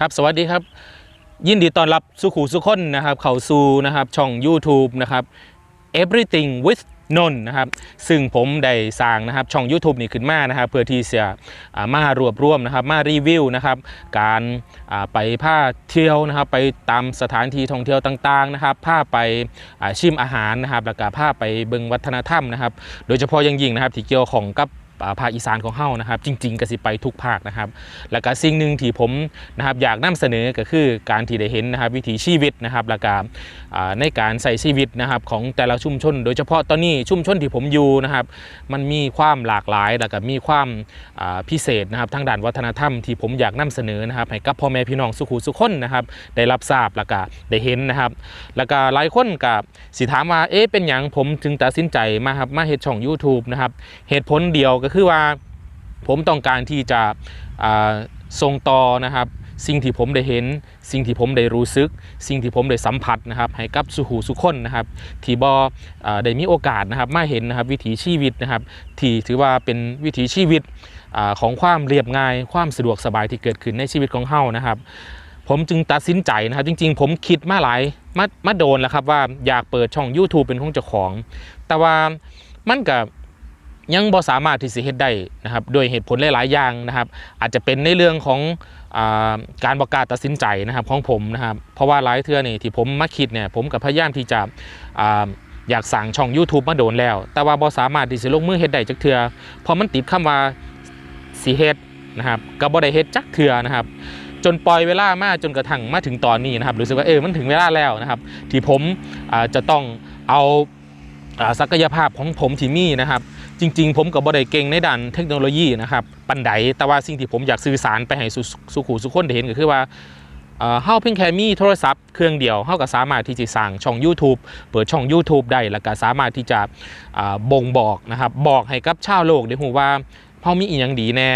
ครับสวัสดีครับ ยินดีต้อนรับสุขูสุคนนะครับ เขาสู่นะครับช่อง YouTube นะครับ everything with นนนะครับซึ่งผมได้สร้างนะครับช่อง YouTube นี่ขึ้นมานะครับเพื่อที่จะมารวบรวมนะครับมารีวิวนะครับการไปผ้าเที่ยวนะครับไปตามสถานที่ท่องเที่ยวต่างๆนะครับผ้าไปชิมอาหารนะครับแล้วก็ผ้าไปเบิงวัฒนธรรมนะครับโดยเฉพาะอยังยิ่งนะครับที่เกี่ยวของกับ ภาคอีสานของเฮานะครับ จริง ๆ ก็สิไปทุกภาคนะครับ แล้วก็สิ่งหนึ่งที่ผมนะครับอยากนำเสนอก็คือการที่ได้เห็นนะครับวิถีชีวิตนะครับแล้วก็อ่าในการใส่ชีวิตนะครับของแต่ละชุมชน โดยเฉพาะตอนนี้ชุมชนที่ผมอยู่นะครับ มันมีความหลากหลายแล้วก็มีความพิเศษนะครับทางด้านวัฒนธรรมที่ผมอยากนำเสนอนะครับให้กับพ่อแม่พี่น้องสุขุสุขคนนะครับ ได้รับทราบแล้วก็ได้เห็นนะครับ แล้วก็หลายคนกับสิถามว่าเอ๊ะเป็นอย่างผมถึงตัดสินใจมาครับมาเฮ็ดช่อง YouTube นะครับเหตุผลเดียวกคือว่าผมต้องการที่จะส่งต่อนะครับสิ่งที่ผมได้เห็น สิ่งที่ผมได้รู้สึก สิ่งที่ผมได้สัมผัสนะครับ ให้กับสุหูสุขคนนะครับที่บอได้มีโอกาสนะครับมาเห็นนะครับวิถีชีวิตนะครับ ที่ถือว่าเป็นวิถีชีวิตอของความเรียบง่าย ความสะดวกสบายที่เกิดขึ้นในชีวิตของเฮานะครับ ผมจึงตัดสินใจนะครับ จริง ๆ ผมคิดมาหลายมามาโดนแล้วครับว่าอยากเปิดช่อง YouTube เป็นของเจ้าของ แต่ว่ามันกับ ยังบ่สามารถที่สิเฮ็ดได้นะครับโดยเหตุผลหลายๆอย่างนะครับ อาจจะเป็นในเรื่องของอการประกาศตัดสินใจนะครับของผมนะครับเพราะว่าหลายเทื่อนี่ที่ผมมาคิดเนี่ยผมกับพยายามที่จะออยากสั่งช่อง YouTube มาโดนแล้ว แต่ว่าบ่สามารถที่สิลงมือเฮ็ดได้จักเทื่อเพราะมันติดคำว่าสิเฮ็ดนะครับก็บ่ได้เฮ็ดจักเทื่อนะครับ จนปล่อยเวลามาจนกระทั่งมาถึงตอนนี้นะครับรู้สึกว่าเออมันถึงเวลาแล้วนะครับ ที่ผมจะต้องเอา ศักยภาพของผมที่มีนะครับ จริง ๆ ผมกับบไดเก่งในด้านเทคโนโลยีนะครับปันไดแต่ว่าสิ่งที่ผมอยากสื่อสารไปให้สุสุขูสุคนได้เห็นก็คือว่าเอ่อเฮาเพียงแค่มีโทรศัพท์เครื่องเดียวเฮาก็สามารถที่จะสร้างช่อง YouTube เปิดช่อง YouTube ได้แล้วก็สามารถที่จะบ่งบอกนะครับบอกให้กับชาวโลกได้รู้ว่าเฮามีอีหยังดีแน่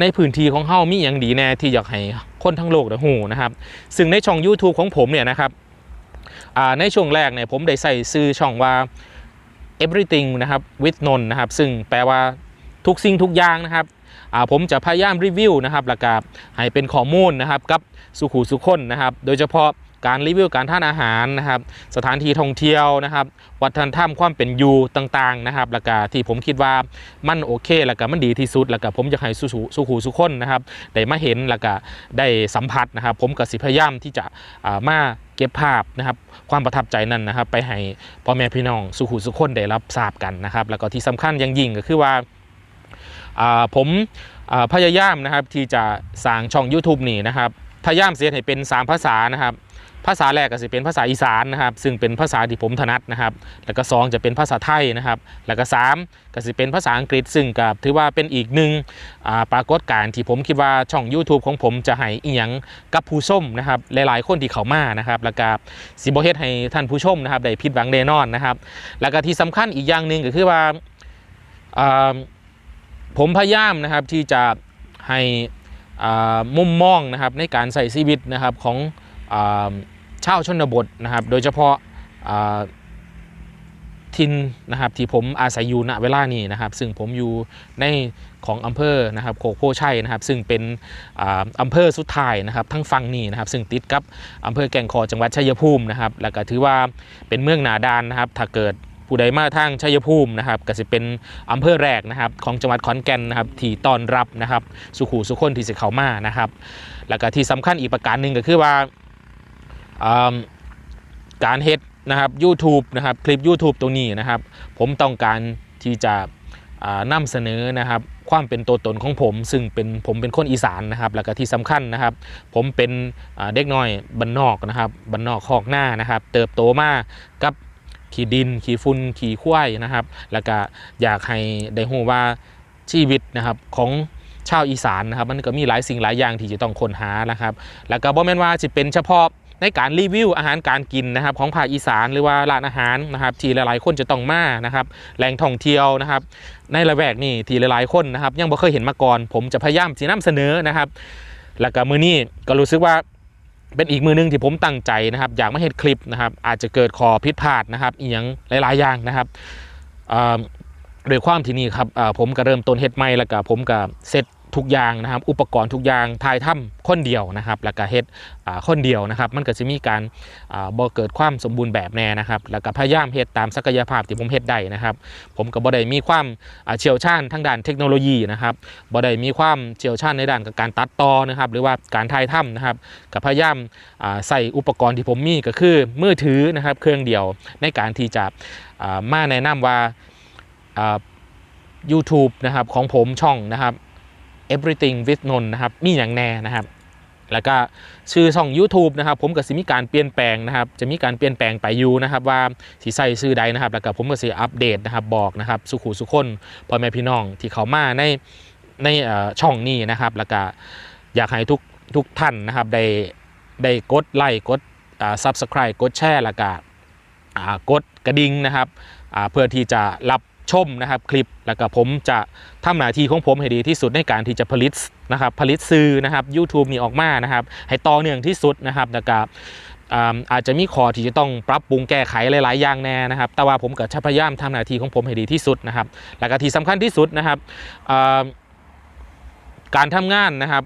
ในพื้นที่ของเฮามีอย่างดีแน่ที่อยากให้คนทั้งโลกได้ฮู้นะครับ ซึ่งในช่อง YouTube ของผมเนี่ยนะครับในช่วงแรกเนี่ยผมได้ใส่ชื่อช่องว่า everything นะครับ with นนท์นะครับ ซึ่งแปลว่าทุกสิ่งทุกอย่างนะครับผมจะพยายามรีวิวนะครับหลักการให้เป็นข้อมูลนะครับกับสุขูสุขคนนะครับ โดยเฉพาะ การรีวิวการทานอาหารนะครับ สถานที่ท่องเที่ยวนะครับ วัฒนธรรมความเป็นอยู่ต่างๆนะครับแล้วก็ที่ผมคิดว่ามันโอเคแล้วก็มันดีที่สุดแล้วก็ผมจะให้สุขสุขูสุคนนะครับได้มาเห็นแล้วก็ได้สัมผัสนะครับ ผมกับสิพยายามที่จะมาเก็บภาพนะครับความประทับใจนั้นนะครับ ไปให้พ่อแม่พี่น้องสุขุสุคนได้รับทราบกันนะครับ แล้วก็ที่สำคัญยังยิ่งก็คือว่าผมพยายามนะครับที่จะสร้างช่อง YouTube นี่นะครับพยายามเสียให้เป็น 3 ภาษานะครับ ภาษาแรกก็จะเป็นภาษาอีสานนะครับ ซึ่งเป็นภาษาที่ผมถนัดนะครับ แล้วก็สองจะเป็นภาษาไทยนะครับ แล้วก็สามก็จะเป็นภาษาอังกฤษ ซึ่งก็ถือว่าเป็นอีกหนึ่งปรากฏการณ์ที่ผมคิดว่าช่อง YouTube ของผมจะให้อีหยังกับผู้ชมนะครับ หลายๆ คนที่เขามานะครับ แล้วก็สิบเฮ็ดให้ท่านผู้ชมนะครับได้ผิดหวังแน่นอนนะครับ แล้วก็ที่สำคัญอีกอย่างหนึ่งก็คือว่าผมพยายามนะครับที่จะให้มุมมองนะครับในการใส่ชีวิตนะครับของ ชาวชนบทนะครับ โดยเฉพาะทินนะครับที่ผมอาศัยอยู่ณเวลานี้นะครับ ซึ่งผมอยู่ในของอำเภอนะครับโคกโพชัยนะครับ ซึ่งเป็นอำเภอสุดท้ายนะครับ ทั้งฝั่งนี้นะครับ ซึ่งติดกับอำเภอแก่งคอยจังหวัดชัยภูมินะครับ แล้วก็ถือว่าเป็นเมืองหนาดานนะครับ ถ้าเกิดผู้ใดมาทางชัยภูมินะครับก็จะเป็นอำเภอแรกนะครับ ของจังหวัดขอนแก่นนะครับที่ต้อนรับนะครับ สุขูสุคนที่สิเขามานะครับ แล้วก็ที่สำคัญอีกประการหนึ่งก็คือว่า การเฮ็ดนะครับ YouTube นะครับคลิป YouTube ตรงนี้นะครับ ผมต้องการที่จะอ่านำเสนอนะครับความเป็นตัวตนของผม ซึ่งเป็นผมเป็นคนอีสานนะครับ แล้วก็ที่สำคัญนะครับ ผมเป็นเด็กน้อยบ้านนอกนะครับบ้านนอกคอกหน้านะครับ เติบโตมากับขี่ดินขี่ฝุ่นขี่ควายนะครับ แล้วก็อยากให้ได้รู้ว่าชีวิตนะครับของชาวอีสานนะครับ มันก็มีหลายสิ่งหลายอย่างที่จะต้องค้นหานะครับ แล้วก็บ่แม่นว่าจะเป็นเฉพาะ ในการรีวิวอาหารการกินนะครับของภาคอีสานหรือว่าร้านอาหารนะครับที่หลายๆคนจะต้องมานะครับแหล่งท่องเที่ยวนะครับ ในละแวกนี่ที่หลายๆคนนะครับ ยังบ่เคยเห็นมาก่อน ผมจะพยายามสีนำเสนอนะครับ แล้วก็มือนี้ก็รู้สึกว่าเป็นอีกมือหนึงที่ผมตั้งใจนะครับ อยากมาเห็นคลิปนะครับ อาจจะเกิดขอผิดพลาดนะครับอีกอย่างหลาย ๆ อย่างนะครับอ่าโดยความที่นี่ครับผมก็เริ่มต้นเฮ็ดใหม่แล้วก็ผมก็เซต ทุกอย่างนะครับ อุปกรณ์ทุกอย่างถ่ายทำคนเดียวนะครับ แล้วก็เฮ็ดอ่าคนเดียวนะครับ มันก็จะมีการอ่าบ่เกิดความสมบูรณ์แบบแน่นะครับ แล้วก็พยายามเฮ็ดตามศักยภาพที่ผมเฮ็ดได้นะครับ ผมก็บ่ได้มีความอ่าเชี่ยวชาญทางด้านเทคโนโลยีนะครับบ่ได้มีความเชี่ยวชาญในด้านการตัดต่อนะครับ หรือว่าการถ่ายทำนะครับก็พยายามอ่าใส่อุปกรณ์ที่ผมมีก็คือมือถือนะครับเครื่องเดียวในการที่จะอ่ามาแนะนำว่าอ่า YouTube นะครับของผมช่องนะครับ everything with นนนะครับมีอย่างแน่นะครับแล้วก็ชื่อช่อง YouTube นะครับผมก็สิมีการเปลี่ยนแปลงนะครับจะมีการเปลี่ยนแปลงไปอยู่นะครับว่าสีใส่ชื่อใดนะครับ แล้วก็ผมก็สิอัปเดตนะครับบอกนะครับสุขุสุคนพ่อแม่พี่น้องที่เขามาในในช่องนี้นะครับ แล้วก็อยากให้ทุกทุกท่านนะครับได้ได้กดไลค์กด subscribe กดแชร์แล้วก็กดกระดิ่งนะครับเพื่อที่จะรับ ชมนะครับคลิปแล้วก็ผมจะทำหน้าที่ของผมให้ดีที่สุดในการที่จะผลิตนะครับผลิตซื้อนะครับ YouTube นี่ออกมานะครับให้ต่อเนื่องที่สุดนะครับแล้วก็อาจจะมีข้อที่จะต้องปรับปรุงแก้ไขหลาย ๆ อย่างแน่นะครับ แต่ว่าผมก็จะพยายามทำหน้าที่ของผมให้ดีที่สุดนะครับ แล้วก็ที่สำคัญที่สุดนะครับการทำงานนะครับ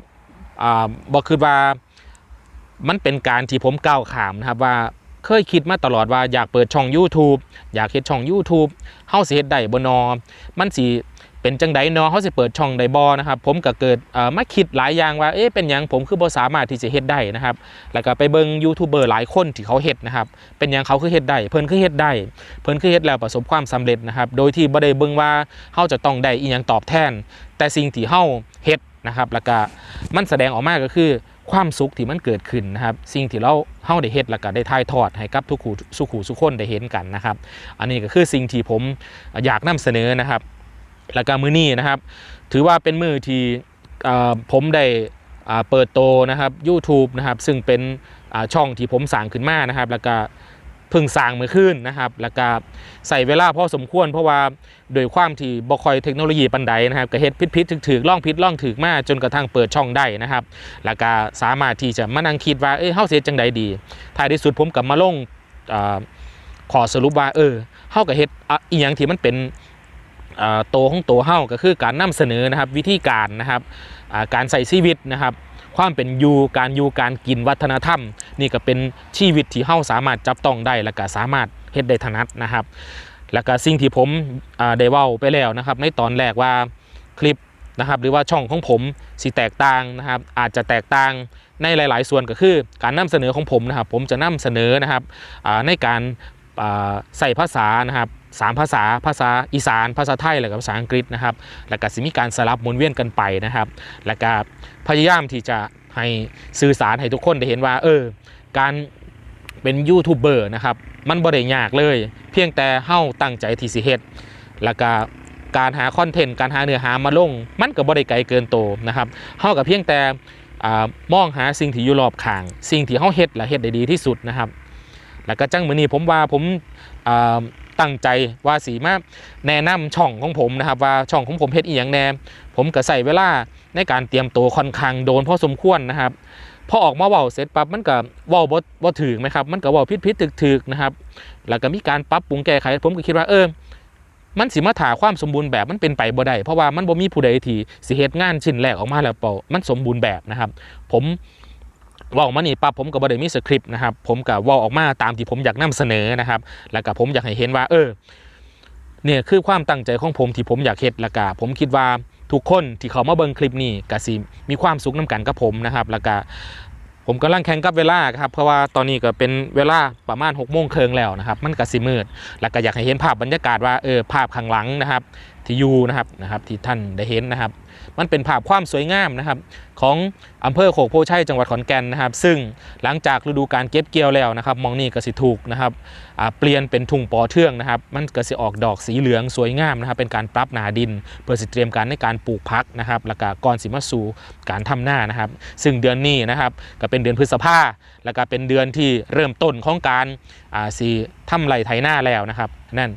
อบอกคือว่ามันเป็นการที่ผมก้าวขามนะครับว่า เคยคิดมาตลอดว่าอยากเปิดช่อง YouTube อยากเฮ็ดช่อง YouTube เฮาสิเฮ็ดได้บ่นอ มันสิเป็นจังไดเนาะเฮาสิเปิดช่องได้บ่นะครับผมก็เกิดเอ่อมาคิดหลายอย่างว่าเอ๊ะเป็นหยังผมคือบ่สามารถที่จะเฮ็ดได้นะครับ แล้วก็ไปเบิ่งยูทูบเบอร์หลายคนที่เขาเฮ็ดนะครับ เป็นหยังเขาคือเฮ็ดได้เพิ่นคือเฮ็ดได้ เพิ่นคือเฮ็ดแล้วประสบความสำเร็จนะครับ โดยที่บ่ได้เบิ่งว่าเฮาจะต้องได้อีหยังตอบแทน แต่สิ่งที่เฮาเฮ็ดนะครับ แล้วก็มันแสดงออกมาก็คือ ความสุขที่มันเกิดขึ้นนะครับ สิ่งที่เราเฮาได้เฮ็ดแล้วก็ได้ถ่ายทอดให้กับทุกคู่สุขูสุขคนได้เห็นกันนะครับ อันนี้ก็คือสิ่งที่ผมอยากนำเสนอนะครับแล้วก็มือนี้นะครับ ถือว่าเป็นมือที่ผมได้เปิดโตนะครับ YouTube นะครับ ซึ่งเป็นช่องที่ผมสร้างขึ้นมานะครับ แล้วก็ พิ่งสร้างเมื่อคืนนะครับแล้วก็ใส่เวลาพอสมควร เพราะว่าโดยความที่บ่คอยเทคโนโลยีปันใดนะครับก็เฮ็ดพิษพิษถึกถึกล่องพิษล่องถึกมาจนกระทั่งเปิดช่องได้นะครับ แล้วก็สามารถที่จะมานั่งคิดว่าเอ้ยเฮาเสียจังใดดีท้ายที่สุดผมกับมาลงอขอสรุปว่าเออเฮากับเฮ็ดอะอีหยังที่มันเป็นโตของโตเฮาก็คือการนำเสนอนะครับวิธีการนะครับการใส่ชีวิตนะครับ ความเป็นอยู่การอยู่การกินวัฒนธรรม นี่ก็เป็นชีวิตที่เฮาสามารถจับต้องได้และก็สามารถเฮ็ดได้ถนัดนะครับ แล้วก็สิ่งที่ผมได้เว้าไปแล้วนะครับ ในตอนแรกว่าคลิปนะครับหรือว่าช่องของผมสิแตกต่างนะครับอาจจะแตกต่างในหลาย ๆ ส่วนก็คือการนำเสนอของผมนะครับผมจะนำเสนอนะครับในการใส่ภาษานะครับ สามภาษาภาษาอีสาน ภาษาไทยแล้วก็ภาษาอังกฤษนะครับ แล้วก็สิมีการสลับหมุนเวียนกันไปนะครับ แล้วก็พยายามที่จะให้สื่อสารให้ทุกคนได้เห็นว่า เออ การเป็นยูทูบเบอร์นะครับ มันบ่ได้ยากเลย เพียงแต่เฮ้าตั้งใจที่สิเฮ็ดแล้วก็การหาคอนเทนต์การหาเนื้อหามาลง มันก็บ่ได้ไกลเกินโตนะครับเฮากับเพียงแต่มองหาสิ่งที่อยู่รอบข้าง สิ่งที่เฮาเฮ็ดและเฮ็ดได้ดีที่สุดนะครับ แล้วก็จังมื้อนี้ผมว่าผมา ตั้งใจว่าสีมาแนะนำช่องของผมนะครับว่าช่องของผมเฮ็ดอีหยังแน่ผมก็ใส่เวลาในการเตรียมตัวค่อนข้างโดนพอสมควรนะครับพอออกมาเว้าเสร็จปั๊บมันก็เว้าบ่บ่ถึงไหมครับมันก็เว้าผิดๆถึกๆนะครับ แล้วก็มีการปรับปรุงแก้ไขผมก็คิดว่าเออมันสิมาถาความสมบูรณ์แบบมันเป็นไปบ่ได้เพราะว่ามันบ่มีผู้ใดที่สิเฮ็ดงานชิ้นแรกออกมาแล้วเปล่ามันสมบูรณ์แบบนะครับ ผม ว่าออกมานี่ปั๊บผมก็บ่ได้มีสคริปต์นะครับผมก็เว่าออกมาตามที่ผมอยากนำเสนอนะครับแล้วก็ผมอยากให้เห็นว่าเออเนี่ยคือความตั้งใจของผมที่ผมอยากเฮ็ดแล้วก็ผมคิดว่าทุกคนที่เขามาเบิ่งคลิปนี้ก็สิมีความสุขนํกันกับผมนะครับแล้วก็ผมกำลังแข่งกับเวลาครับเพราะว่าตอนนี้ก็เป็นเวลาประมาณ6กโมงเคิงแล้วนะครับมันก็สิมืดแล้วก็อยากให้เห็นภาพบรรยากาศว่าเออภาพข้างหลังนะครับ ที่อยู่นะครับนะครับที่ท่านได้เห็นนะครับ มันเป็นภาพความสวยงามนะครับ ของอำเภอโขกโพชัยจังหวัดขอนแก่นนะครับ ซึ่งหลังจากฤดูการเก็บเกี่ยวแล้วนะครับมองนี่ก็สิถูกนะครับเปลี่ยนเป็นทุ่งปอเทืองนะครับ มันก็สิออกดอกสีเหลืองสวยงามนะครับ เป็นการปรับหนาดิน เพื่อสิเตรียมการในการปลูกพักนะครับแล้วก็ก่อนสิมาสู่การทำหน้านะครับ ซึ่งเดือนนี้นะครับก็เป็นเดือนพฤษภาแล้วก็เป็นเดือนที่เริ่มต้นของการสีทำไรไถหน้าแล้วนะครับนั่น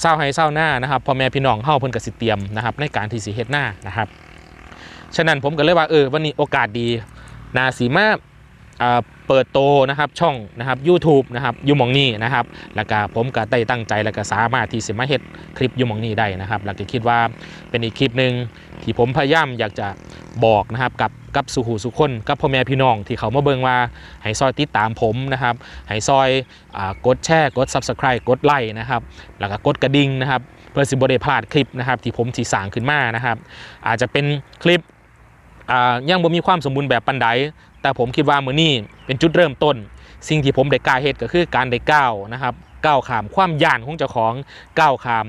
เศร้าให้เศร้าหน้านะครับพ่อแม่พี่น้องเฮาเพิ่นก็สิเตรียมนะครับในการที่สิเฮ็ดหน้านะครับ ฉะนั้นผมก็เลยว่าเออวันนี้โอกาสดีนาสีมาอ่า เปิดโตนะครับช่องนะครับ YouTube นะครับยูมองนี้นะครับแล้วก็ผมก็ได้ตั้งใจแล้วก็สามารถที่จะมาเฮ็ดคลิปยูมองนี้ได้นะครับแล้วก็คิดว่าเป็นอีกคลิปหนึ่งที่ผมพยายามอยากจะบอกนะครับกับกับสุหูสุคนกับพ่อแม่พี่น้องที่เขามาเบิ่งว่าให้ซอยติดตามผมนะครับให้ซอยอกดแชร์กด Subscribe กดไลค์นะครับแล้วก็กดกระดิ่งนะครับเพื่อสิบได้พลาดคลิปนะครับที่ผมสีสร้างขึ้นมานะครับอาจจะเป็นคลิปอ่ายังบ่มีความสมบูรณ์แบบปันใด แต่ผมคิดว่ามือนี้เป็นจุดเริ่มต้น สิ่งที่ผมได้กล้าเฮ็ดก็คือการได้ก้าวนะครับก้าวขามความย่านของเจ้าของก้าวขาม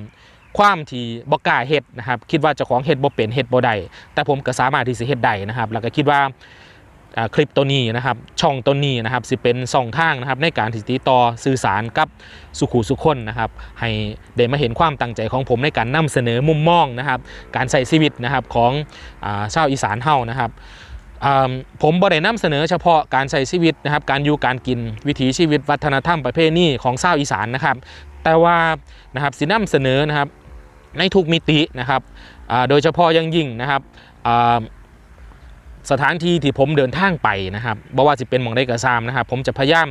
ความที่บ่กล้าเฮ็ดนะครับ คิดว่าเจ้าของเฮ็ดบ่เป็นเฮ็ดบ่ได้แต่ผมก็สามารถที่จะเฮ็ดได้นะครับ แล้วก็คิดว่าคลิปตัวนี้นะครับ ช่องตัวนี้นะครับสิเป็นสองทางนะครับ ในการติดต่อสื่อสารกับสุขุสุคนนะครับ ให้ได้มาเห็นความตั้งใจของผมในการนำเสนอมุมมองนะครับ การใส่ชีวิตนะครับของอชาวอีสานเฮานะครับ ผมบ่ได้นำเสนอเฉพาะการใช้ชีวิตนะครับ การอยู่การกินวิถีชีวิตวัฒนธรรมประเพณีของชาวอีสานนะครับ แต่ว่านะครับสินำเสนอนะครับในทุกมิตินะครับโดยเฉพาะยังยิ่งนะครับ สถานที่ที่ผมเดินทางไปนะครับบ่ว่าจะเป็นมองได้กระซามนะครับ ผมจะพยายาม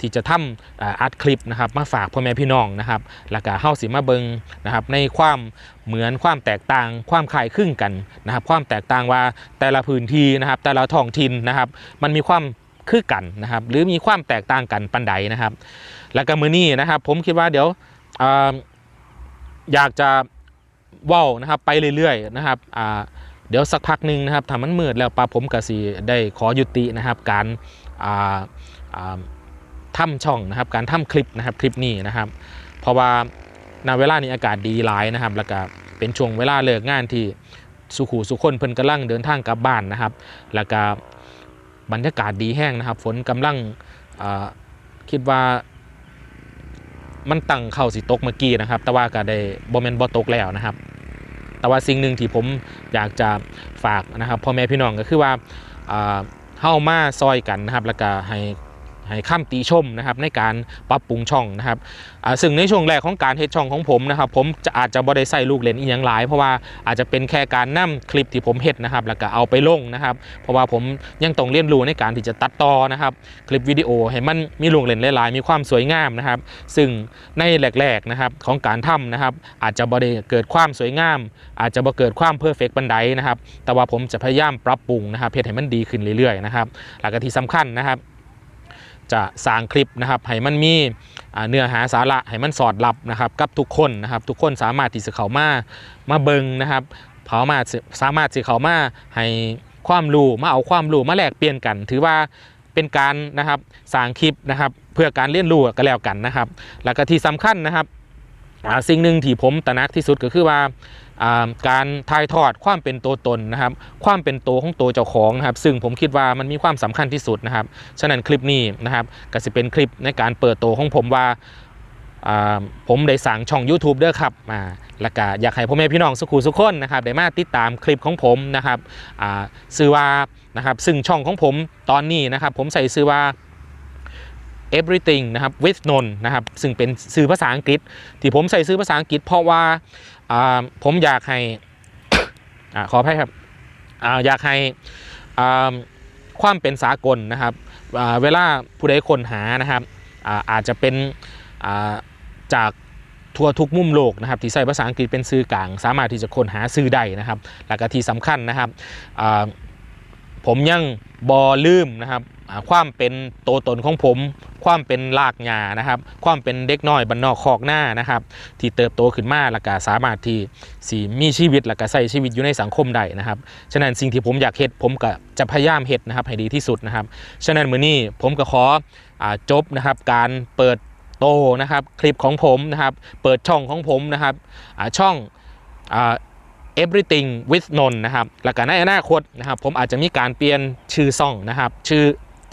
ที่จะทำอ่าอัดคลิปนะครับ มาฝากพ่อแม่พี่น้องนะครับแล้วก็เฮาสิมาเบิงนะครับในความเหมือนความแตกต่างความคล้ายคลึงกันนะครับ ความแตกต่างว่าแต่ละพื้นที่นะครับ แต่ละท้องถิ่นนะครับ มันมีความคือกันนะครับ หรือมีความแตกต่างกันปันใดนะครับ แล้วก็มือนี้นะครับ ผมคิดว่าเดี๋ยวออยากจะว้านะครับไปเรื่อยๆนะครับอ่า เดี๋ยวสักพักหนึ่งนะครับถ้ามันมืดแล้วปาผมกสีได้ขอยุตินะครับ การอ่าอ่าทำช่องนะครับ การทำคลิปนะครับคลิปนี้นะครับ เพราะว่าณเวลานี้อากาศดีหลายนะครับ แล้วก็เป็นช่วงเวลาเลิกงานที่สุขูสุคนเพิ่นกำลังเดินทางกลับบ้านนะครับ แล้วก็บรรยากาศดีแห้งนะครับ ฝนกำลังคิดว่ามันตั้งเข้าสิตกเมื่อกี้นะครับ แต่ว่าก็ได้บอมเมนบอตกแล้วนะครับ แต่ว่าสิ่งหนึ่งที่ผมอยากจะฝากนะครับพ่อแม่พี่น้องก็คือว่าเฮ้ามาซอยกันนะครับแล้วก็ให้ ให้ข้ามตีชมนะครับในการปรับปรุงช่องนะครับซึ่งในช่วงแรกของการเฮ็ดช่องของผมนะครับผมจะอาจจะบ่ได้ใส่ลูกเลนอีหยังหลาย เพราะว่าอาจจะเป็นแค่การนํคลิปที่ผมเฮ็ดนะครับแล้วก็เอาไปลงนะครับ เพราะว่าผมยังต้องเรียนรู้ในการที่จะตัดต่อนะครับคลิปวิดีโอให้มันมีลูกเลนหลายๆ มีความสวยงามนะครับ ซึ่งในแรกๆนะครับของการทำนะครับอาจจะบ่ได้เกิดความสวยงาม อาจจะบ่เกิดความเพอร์เฟกต์บันไดนะครับแต่ว่าผมจะพยายามปรับปรุงนะครับเพื่อให้มันดีขึ้นเรื่อยๆนะครับแล้วก็ที่สำคัญนะครับ จะสร้างคลิปนะครับให้มันมีเนื้อหาสาระให้มันสอดรับนะครับกับทุกคนนะครับทุกคนสามารถที่จะเข้ามามาเบิงนะครับเขามาสามารถที่เขามาให้ความรู้มาเอาความรู้มาแลกเปลี่ยนกัน ถือว่าเป็นการนะครับสร้างคลิปนะครับเพื่อการเรียนรู้ก็แล้วกันนะครับ แล้วก็ที่สำคัญนะครับสิ่งหนึ่งที่ผมตระหนักที่สุดก็คือว่า การถ่ายทอดความเป็นตัวตนนะครับ ความเป็นตัวของตัวเจ้าของนะครับ ซึ่งผมคิดว่ามันมีความสำคัญที่สุดนะครับ ฉะนั้นคลิปนี้นะครับก็จะเป็นคลิปในการเปิดตัวของผมว่าผมได้สั่งช่อง YouTube เด้อครับมาแล้วก็อยากให้พ่อแม่พี่น้องสุขุสุขคนนะครับได้มาติดตามคลิปของผมนะครับซื้อว่านะครับซึ่งช่องของผมตอนนี้นะครับ ผมใส่ซื้อว่า everything นะครับ with นนนะครับ ซึ่งเป็นสื่อภาษาอังกฤษ ที่ผมใส่ซื้อภาษาอังกฤษเพราะว่า ผมอยากให้ขออภัยครับออยากให้ความเป็นสากลนะครับเวลาผู้ใดคนหานะครับอาอาจจะเป็นจากทั่วทุกมุมโลกนะครับที่ใส่ภาษาอังกฤษเป็นสื่อกลาง สามารถที่จะค้นหาสื่อได้นะครับ และก็ที่สำคัญนะครับ ผมยังบอลืมนะครับความเป็นโตตนของผม ความเป็นรากหญ้านะครับ ความเป็นเด็กน้อยบรรนอกคอกหน้านะครับ ที่เติบโตขึ้นมาแล้วก็สามารถที่สีมีชีวิตแล้วก็ใช้ชีวิตอยู่ในสังคมได้นะครับฉะนั้นสิ่งที่ผมอยากเฮ็ดผมก็จะพยายามเฮ็ดนะครับให้ดีที่สุดนะครับฉะนั้นมื้อนี้ผมก็ขออจบนะครับ การเปิดโตนะครับ คลิปของผมนะครับ เปิดช่องของผมนะครับช่อง everything with นนนะครับแล้วก็ในอนาคตนะครับผมอาจจะมีการเปลี่ยนชื่อซ่องนะครับชื่อ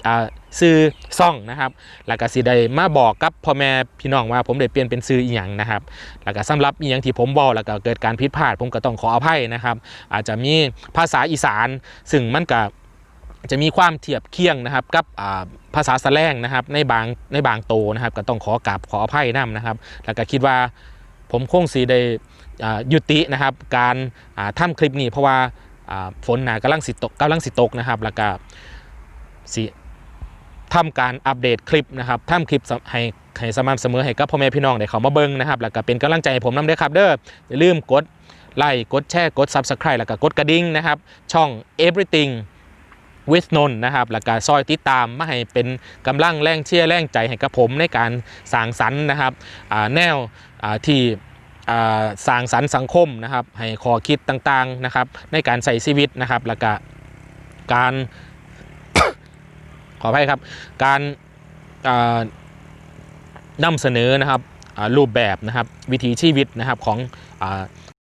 อ่าซื้อซ่องนะครับ แล้วก็สิได้มาบอกกับพ่อแม่พี่น้องว่าผมได้เปลี่ยนเป็นซื้ออีหยังนะครับ แล้วก็สำหรับอีหยังที่ผมบอกแล้วก็เกิดการผิดพลาด ผมก็ต้องขออภัยนะครับ อาจจะมีภาษาอีสาน ซึ่งมันก็จะมีความเทียบเคียงนะครับกับอ่าภาษาสแลงนะครับในบางในบางโตนะครับ ก็ต้องขอกราบขออภัยนํนะครับ แล้วก็คิดว่าผมคงสีได้ ยุตินะครับการอ่าทำคลิปนี้เพราะว่าฝนหนากำลังสิตกกำลังสิตกนะครับแล้วก็สิทำการอัปเดตคลิปนะครับทำคลิปให้ให้สม่ำเสมอให้กับพ่อแม่พี่น้องได้เขามาเบิ้งนะครับแล้วก็เป็นกำลังใจให้ผมนำด้วยครับเด้ออย่าลืมกดไลค์กดแชร์กด Subscribe แล้วก็กดกระดิ่งนะครับช่อง everything with นนนะครับแล้วก็ซอยติดตามมาให้เป็นกำลังแรงเชียร์แรงใจให้กับผมในการสร้างสรรค์นะครับแนวที่ สร้างสรรค์สังคมนะครับให้ข้อคิดต่างๆนะครับในการใส่ชีวิตนะครับแล้วก็การขออภัยครับการอ่านำเสนอนะครับรูปแบบนะครับวิถีชีวิตนะครับของ